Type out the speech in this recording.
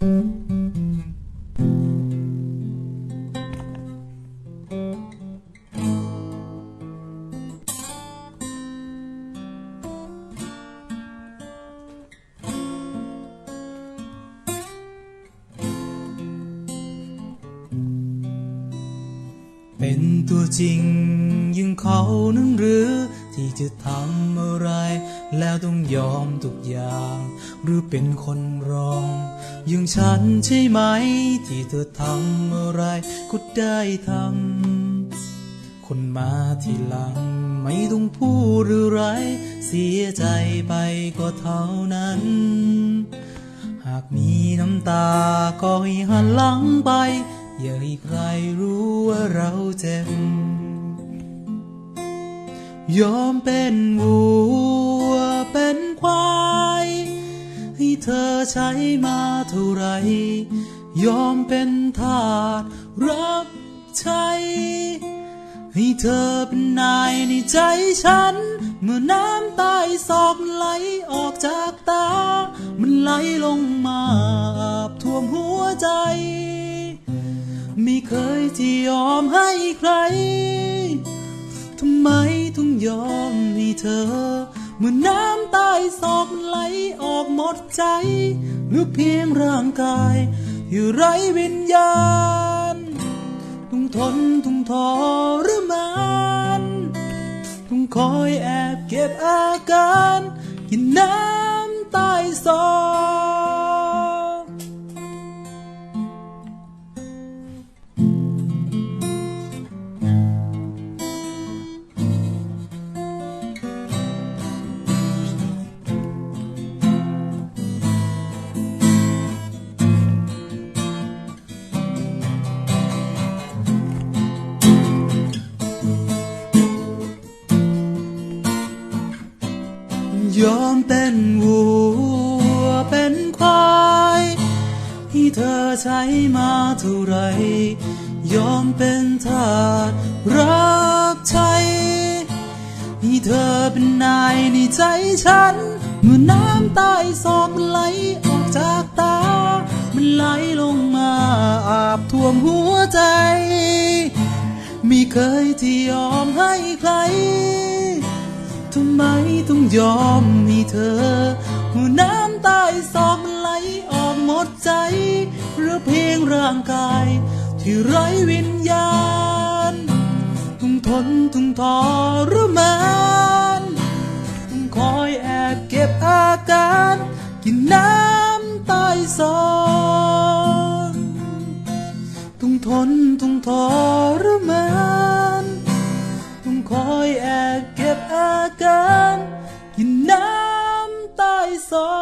เป็นตัวจริงยังเขานั้นหรือ ที่จะทำอะไร แล้วต้องยอมทุกอย่าง หรือเป็นคนรองอย่างฉันใช่ไหม ที่เธอทำอะไรก็ได้ทำคนมาทีหลัง ไม่ต้องพูดอะไร เสียใจไปก็เท่านั้น หากมีน้ำตาก็ให้หันหลังไป อย่าให้ใครรู้ว่าเราเจ็บ ยอมเป็นวัวเป็นควายให้เธอใช้มาเท่าไร ยอมเป็นทาสรับใช้ให้เธอเป็นนายในใจฉัน เมื่อน้ำใต้ซอกไหลออกจากตา มันไหลลงมาอาบท่วมหัวใจ ไม่เคยที่ยอมให้ใคร ทำไมต้องยอมให้เธอเมื่อน้ำตายซอกไหลออกหมดใจ หรือเพียงร่างกาย อยู่ไร้วิญญาณต้องทนต้องทรมานต้องคอยแอบเก็บอาการกินน้ำ ยอมเป็นวัวเป็นควายให้เธอใช้มาเท่าไร ยอมเป็นทาสรับใช้ให้เธอเป็นนายในใจฉัน เมื่อน้ำใต้ซอกไหลออกจากตา มันไหลลงมาอาบท่วมหัวใจ ยอมให้เธอหัวน้ำใต้ซอกไหลออกหมดใจ หรือเพียงร่างกาย ที่ไร้วิญญาณต้องทนต้องทรมานต้องคอยแอบเก็บอาการ กินน้ำใต้ซอกต้องทนต้องทรมาน ต้องคอยแอบเก็บอาการ so